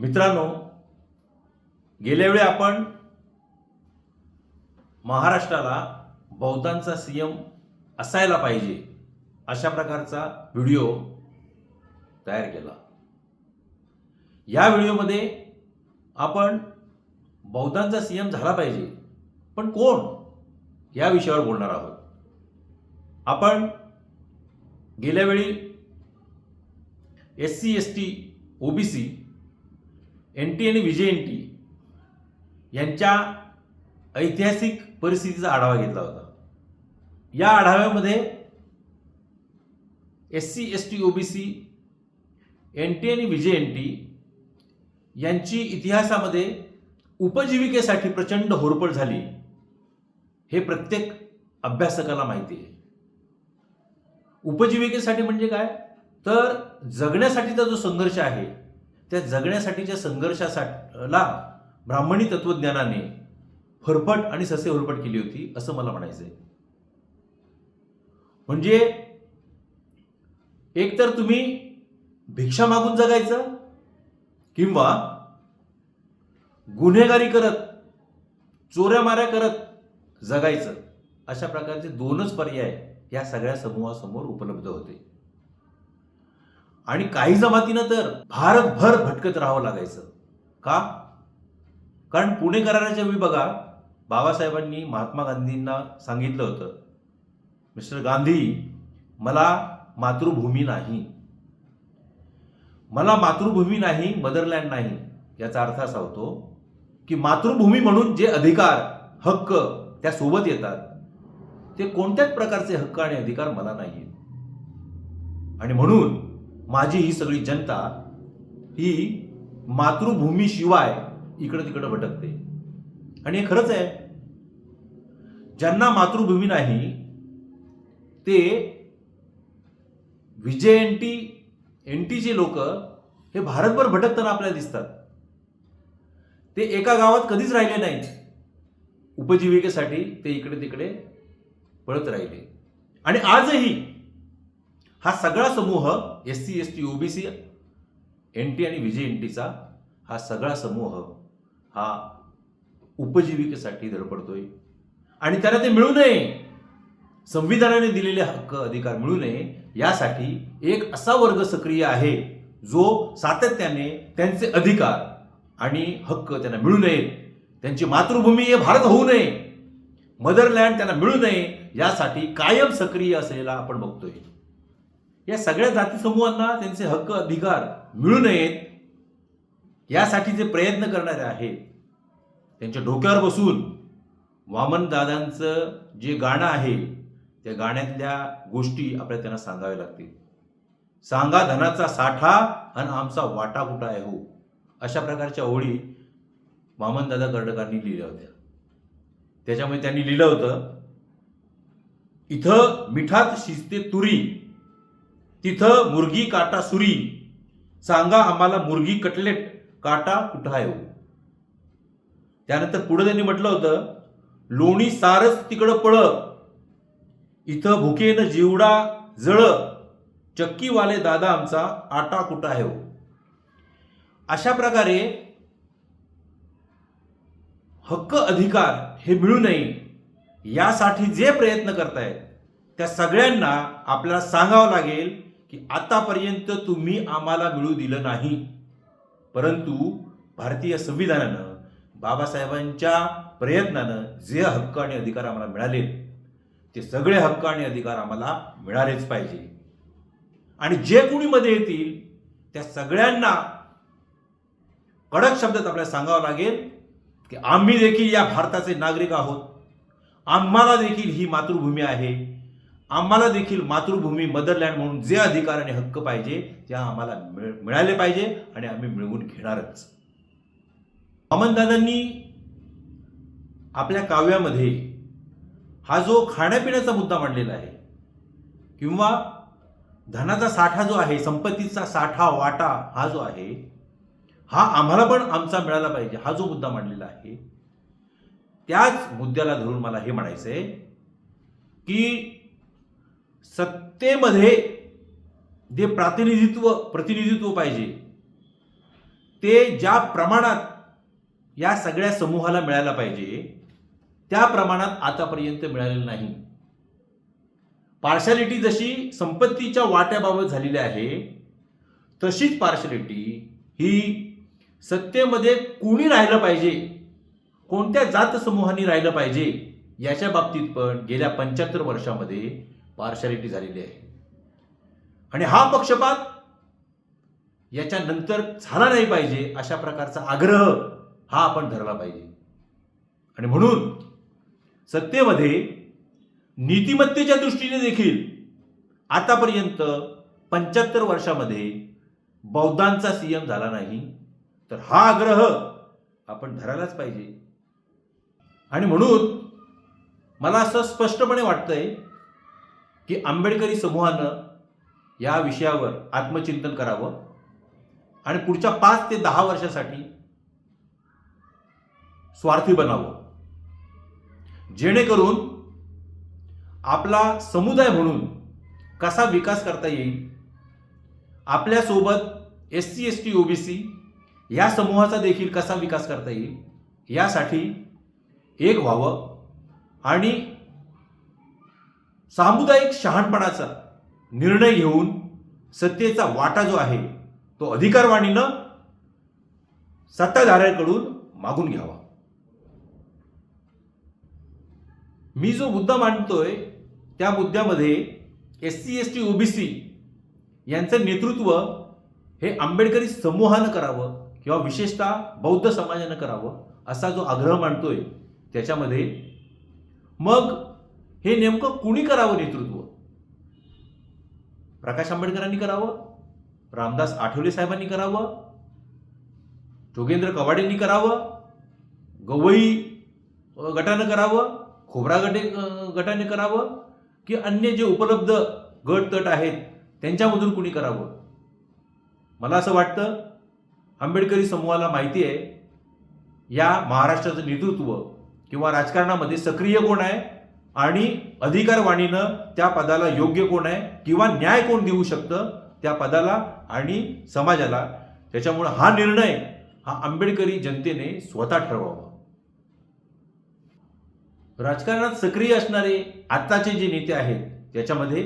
मित्रांनो गेल्यावेळी आपण महाराष्ट्राला बौद्धांचा सीएम असायला पाहिजे अशा प्रकारचा व्हिडिओ तयार केला. या व्हिडिओमध्ये आपण बौद्धांचा सीएम झाला पाहिजे. पण कोण? या विषयावर बोलणार आहोत. आपण गेल्या वेळी S C S T OBC N T आणि विजय एन टी यांच्या ऐतिहासिक परिस्थितीचा आढावा घेतला होता. या आढाव्यामध्ये S C S T OBC N T आणि विजय एन टी यांची इतिहासामध्ये उपजीविकेसाठी प्रचंड होरपळ झाली. हे प्रत्येक अभ्यासकाला माहिती आहे. उपजीविकेसाठी म्हणजे काय? तर जगण्यासाठीचा जो संघर्ष आहे त्या जगण्यासाठीच्या संघर्षासाठीला ब्राह्मणी तत्वज्ञानाने फरफट आणि ससे होरपट केली होती असं मला म्हणायचं आहे म्हणजे एकतर तुम्ही भिक्षा मागून जगायचं किंवा गुन्हेगारी करत चोऱ्या माऱ्या करत जगायचं अशा प्रकारचे दोनच पर्याय या सगळ्या समूहासमोर उपलब्ध होते. आणि काही जमातीनं तर भारतभर भटकत राहावं लागायचं. का? कारण पुणे कराराच्या वेळी बघा बाबासाहेबांनी महात्मा गांधींना सांगितलं होतं मिस्टर गांधी मला मातृभूमी नाही. मला मातृभूमी नाही मदरलँड नाही याचा अर्थ असा होतो की मातृभूमी म्हणून जे अधिकार हक्क त्यासोबत येतात ते कोणत्याच प्रकारचे हक्क आणि अधिकार मला नाही आणि म्हणून माझी ही सगळी जनता ही मातृभूमीशिवाय इकडं तिकडं भटकते. आणि हे खरंच आहे. ज्यांना मातृभूमी नाही ते विजय एन टी एन टीचे लोक हे भारतभर भटकताना आपल्याला दिसतात. ते एका गावात कधीच राहिले नाहीत. उपजीविकेसाठी ते इकडे तिकडे पळत राहिले. आणि आजही हा सगळा समूह S C S T OBC N T आणि विजय एन टीचा हा सगळा समूह हा उपजीविकेसाठी धडपडतोय. आणि त्याला ते मिळू नये. संविधानाने दिलेले हक्क अधिकार मिळू नये यासाठी एक असा वर्ग सक्रिय आहे जो सातत्याने त्यांचे अधिकार आणि हक्क त्यांना मिळू नयेत त्यांची मातृभूमी हे भारत होऊ नये. मदरलँड त्यांना मिळू नये यासाठी कायम सक्रिय असलेला आपण बघतोय. या सगळ्या जाती समूहांना त्यांचे हक्क अधिकार मिळू नयेत यासाठी जे प्रयत्न करणारे आहेत त्यांच्या डोक्यावर बसून वामन दादांचं जे गाणं आहे त्या गाण्यातल्या गोष्टी आपल्याला त्यांना सांगाव्या लागतील. सांगा धनाचा साठा आणि आमचा वाटा कुठा आहे हो? अशा प्रकारच्या ओळी वामनदादा कर्डकांनी लिहिल्या होत्या. त्याच्यामुळे त्यांनी लिहिलं होतं इथं मिठात शिजते तुरी तिथं मुर्गी काटा सुरी. सांगा आम्हाला मुर्गी कटलेट काटा कुठं आहे हो? त्यानंतर पुढे त्यांनी म्हटलं होतं लोणी सारस तिकडं पळ. इथं भुकेनं जिवडा जळ. चक्कीवाले दादा आमचा आटा कुठं आहे हो? अशा प्रकारे हक्क अधिकार हे मिळू नये यासाठी जे प्रयत्न करतायत त्या सगळ्यांना आपल्याला सांगावं लागेल की आतापर्यंत तुम्ही आम्हाला मिळू दिलं नाही. परंतु भारतीय संविधानानं बाबासाहेबांच्या प्रयत्नानं जे हक्क आणि अधिकार आम्हाला मिळाले ते सगळे हक्क आणि अधिकार आम्हाला मिळालेच पाहिजे. आणि जे कोणी मध्ये येतील त्या सगळ्यांना कडक शब्दात आपल्याला सांगावं लागेल की आम्ही देखील या भारताचे नागरिक आहोत. आम्हाला देखील ही मातृभूमी आहे. आम्हाला देखील मातृभूमी मदरलँड म्हणून जे अधिकार आणि हक्क पाहिजे ते आम्हाला मिळ मिळाले पाहिजे आणि आम्ही मिळवून घेणारच. वामनदादांनी आपल्या काव्यामध्ये हा जो खाण्यापिण्याचा मुद्दा मांडलेला आहे किंवा धनाचा साठा जो आहे संपत्तीचा साठा वाटा हा जो आहे हा आम्हाला पण आमचा मिळाला पाहिजे हा जो मुद्दा मांडलेला आहे त्याच मुद्द्याला धरून मला हे म्हणायचं आहे की सत्तेमध्ये जे प्रातिनिधित्व प्रतिनिधित्व पाहिजे ते ज्या प्रमाणात या सगळ्या समूहाला मिळायला पाहिजे त्या प्रमाणात आतापर्यंत मिळालेलं नाही. पार्शालिटी जशी संपत्तीच्या वाट्याबाबत झालेली आहे तशीच पार्शालिटी ही सत्तेमध्ये कुणी राहिलं पाहिजे कोणत्या जात समूहाने राहिलं पाहिजे याच्या बाबतीत पण गेल्या पंच्याहत्तर वर्षामध्ये पार्शालिटी झालेली आहे. आणि हा पक्षपात याच्यानंतर झाला नाही पाहिजे अशा प्रकारचा आग्रह हा आपण धरला पाहिजे. आणि म्हणून सत्तेमध्ये नीतिमत्तेच्या दृष्टीने देखील आतापर्यंत पंच्याहत्तर वर्षामध्ये बौद्धांचा सीएम झाला नाही तर हा आग्रह आपण धरायलाच पाहिजे. आणि म्हणून मला असं स्पष्टपणे वाटतंय की आंबेडकरी समूहानं या विषयावर आत्मचिंतन करावं. आणि पुढच्या पाच ते दहा वर्षासाठी स्वार्थी बनावं. जेणेकरून आपला समुदाय म्हणून कसा विकास करता येईल आपल्यासोबत S C S T OBC या समूहाचा देखील कसा विकास करता येईल यासाठी एक व्हावं आणि सामुदायिक शहाणपणाचा निर्णय घेऊन सत्तेचा वाटा जो आहे तो अधिकारवाणीनं सत्ताधाऱ्यांकडून मागून घ्यावा. मी जो मुद्दा मांडतोय त्या मुद्द्यामध्ये S C S T OBC यांचं नेतृत्व हे आंबेडकरी समूहानं करावं किंवा विशेषतः बौद्ध समाजानं करावं असा जो आग्रह मांडतोय त्याच्यामध्ये मग हे नेमकं कुणी करावं नेतृत्व? प्रकाश आंबेडकरांनी करावं? रामदास आठवले साहेबांनी करावं? जोगेंद्र कवाडेंनी करावं? गवई गटानं करावं? खोबरा गटे गटाने करावं? की अन्य जे उपलब्ध गट तट आहेत त्यांच्यामधून कुणी करावं? मला असं वाटतं आंबेडकरी समूहाला माहिती आहे या महाराष्ट्राचं नेतृत्व किंवा राजकारणामध्ये सक्रिय कोण आहे? आणि अधिकारवाणीनं त्या पदाला योग्य कोण आहे किंवा न्याय कोण देऊ शकतं त्या पदाला आणि समाजाला. त्याच्यामुळं हा निर्णय हा आंबेडकरी जनतेने स्वतः ठरवावा. राजकारणात सक्रिय असणारे आत्ताचे जे नेते आहेत त्याच्यामध्ये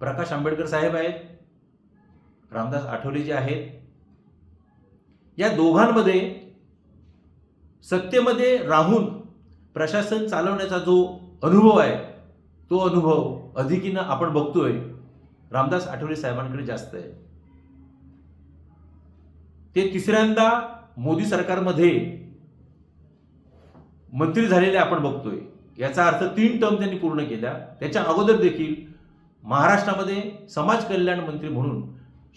प्रकाश आंबेडकर साहेब आहेत रामदास आठवले जे आहेत या दोघांमध्ये सत्तेमध्ये राहून प्रशासन चालवण्याचा जो अनुभव आहे. तो अनुभव अधिकीनं आपण बघतोय. रामदास आठवले साहेबांकडे जास्त आहे. ते तिसऱ्यांदा मोदी सरकारमध्ये मंत्री झालेले आपण बघतोय. याचा अर्थ तीन टर्म त्यांनी पूर्ण केल्या. त्याच्या अगोदर देखील महाराष्ट्रामध्ये समाज कल्याण मंत्री म्हणून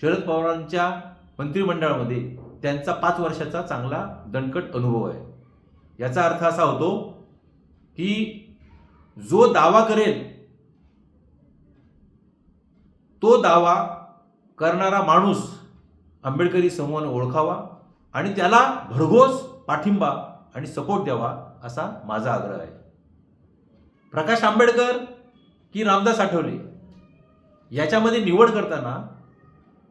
शरद पवारांच्या मंत्रिमंडळामध्ये त्यांचा पाच वर्षाचा चांगला दणकट अनुभव आहे. याचा अर्थ असा होतो की जो दावा करेल तो दावा करणारा माणूस आंबेडकरी समूहाने ओळखावा आणि त्याला भरघोस पाठिंबा आणि सपोर्ट द्यावा असा माझा आग्रह आहे. प्रकाश आंबेडकर की रामदास आठवले याच्यामध्ये निवड करताना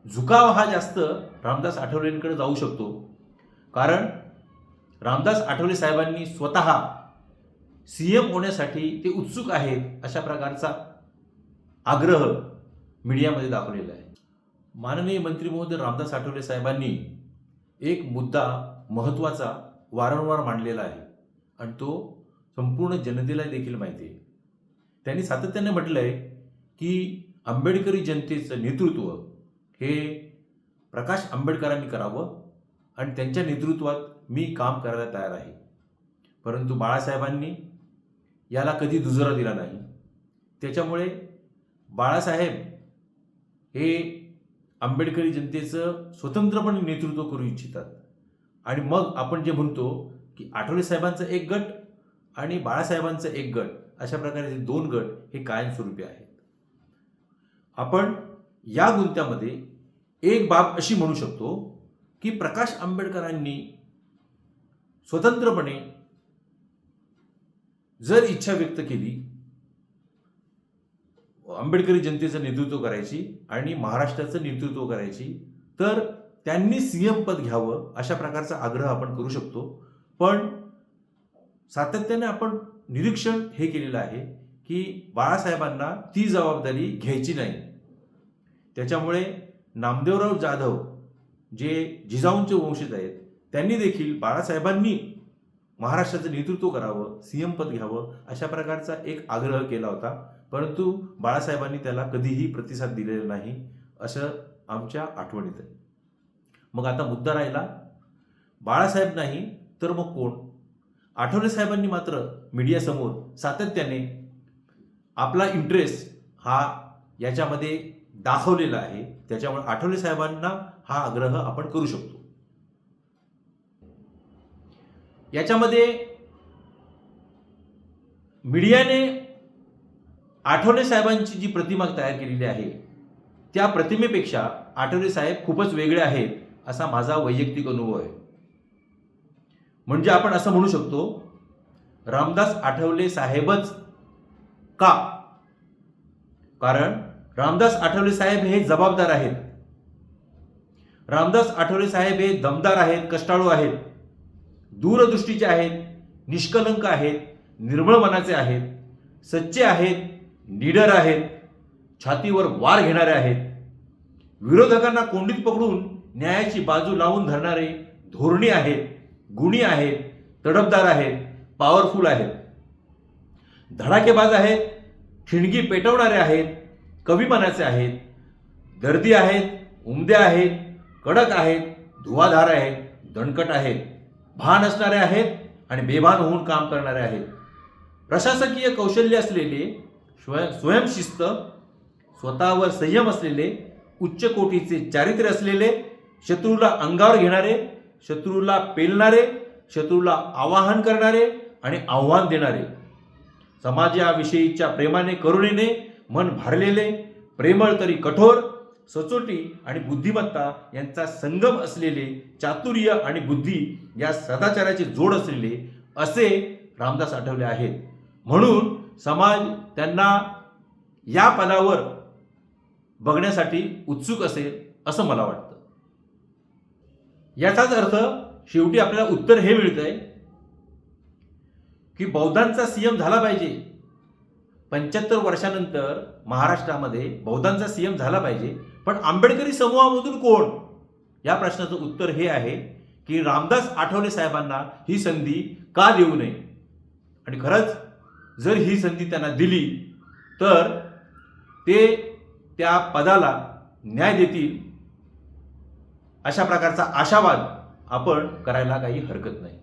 झुकाव हा जास्त रामदास आठवलेंकडे जाऊ शकतो. कारण रामदास आठवले साहेबांनी स्वतः सी एम होण्यासाठी ते उत्सुक आहेत अशा प्रकारचा आग्रह मीडियामध्ये दाखवलेला आहे. माननीय मंत्री महोदय रामदास आठवले साहेबांनी एक मुद्दा महत्त्वाचा वारंवार मांडलेला आहे आणि तो संपूर्ण जनतेला देखील माहिती आहे. त्यांनी सातत्याने म्हटलं आहे की आंबेडकरी जनतेचं नेतृत्व हे प्रकाश आंबेडकरांनी करावं आणि त्यांच्या नेतृत्वात मी काम करायला तयार आहे. परंतु बाळासाहेबांनी याला कधी दुजोरा दिला नाही. त्याच्यामुळे बाळासाहेब हे आंबेडकरी जनतेचं स्वतंत्रपणे नेतृत्व करू इच्छितात. आणि मग आपण जे म्हणतो की आठवले साहेबांचा एक गट आणि बाळासाहेबांचं एक गट अशा प्रकारे दोन गट हे कायमस्वरूपी आहेत. आपण या गुंत्यामध्ये एक बाब अशी म्हणू शकतो की प्रकाश आंबेडकरांनी स्वतंत्रपणे जर इच्छा व्यक्त केली आंबेडकरी जनतेचं नेतृत्व करायची आणि महाराष्ट्राचं नेतृत्व करायची तर त्यांनी सीएम पद घ्यावं अशा प्रकारचा आग्रह आपण करू शकतो. पण सातत्याने आपण निरीक्षण हे केलेलं आहे की बाळासाहेबांना ती जबाबदारी घ्यायची नाही. त्याच्यामुळे नामदेवराव जाधव जे जिजाऊंचे वंशज आहेत त्यांनी देखील बाळासाहेबांनी महाराष्ट्राचं नेतृत्व करावं सीएम पद घ्यावं अशा प्रकारचा एक आग्रह केला होता. परंतु बाळासाहेबांनी त्याला कधीही प्रतिसाद दिलेला नाही असं आमच्या आठवणीत आहे. मग आता मुद्दा राहिला बाळासाहेब नाही तर मग कोण? आठवले साहेबांनी मात्र मीडियासमोर सातत्याने आपला इंटरेस्ट हा याच्यामध्ये दाखवलेला आहे. त्याच्यामुळे आठवले साहेबांना हा आग्रह आपण करू शकतो. याच्यामध्ये मीडियाने आठवले साहेबांची जी प्रतिमा तयार केलेली आहे त्या प्रतिमेपेक्षा आठवले साहेब खूपच वेगळे आहेत असा माझा वैयक्तिक अनुभव आहे. म्हणजे आपण असं म्हणू शकतो रामदास आठवले साहेबच का? कारण रामदास आठवले साहेब हे जबाबदार आहेत. रामदास आठवले साहेब हे दमदार आहेत कष्टाळू आहेत. दूरदृष्टीचे आहेत निष्कलंक आहेत निर्मळ मनाचे आहेत सच्चे आहेत निडर आहेत छातीवर वार घेणारे आहेत. विरोधकांना कोंडीत पकडून न्यायाची बाजू लावून धरणारे धोरणी आहेत गुणी आहेत तडफदार आहेत पॉवरफुल आहेत. धडाकेबाज आहेत ठिणगी पेटवणारे आहेत कवीपणाचे आहेत गर्दी आहेत उमदे आहेत कडक आहेत धुवाधार आहेत दणकट आहेत. भान असणारे आहेत आणि बेभान होऊन काम करणारे आहेत. प्रशासकीय कौशल्य असलेले स्वयं स्वयंशिस्त स्वतःवर संयम असलेले उच्च कोटीचे चारित्र्य असलेले शत्रूला अंगावर घेणारे शत्रूला पेलणारे शत्रूला आवाहन करणारे आणि आव्हान देणारे. समाजाविषयीच्या प्रेमाने करुणेने मन भरलेले प्रेमळ तरी कठोर सचोटी आणि बुद्धिमत्ता यांचा संगम असलेले चातुर्य आणि बुद्धी या सदाचाराची जोड असलेले असे रामदास आठवले आहेत. म्हणून समाज त्यांना या पदावर बघण्यासाठी उत्सुक असेल असं मला वाटतं. याचाच अर्थ शेवटी आपल्याला उत्तर हे मिळतंय की बौद्धांचा सीएम झाला पाहिजे. पंच्याहत्तर वर्षानंतर महाराष्ट्रामध्ये बौद्धांचा सीएम झाला पाहिजे. पण आंबेडकरी समूहामधून कोण? या प्रश्नाचं उत्तर हे आहे की रामदास आठवले साहेबांना ही संधी का देऊ नये? आणि खरंच जर ही संधी त्यांना दिली तर ते त्या पदाला न्याय देतील अशा प्रकारचा आशावाद आपण करायला काही हरकत नाही.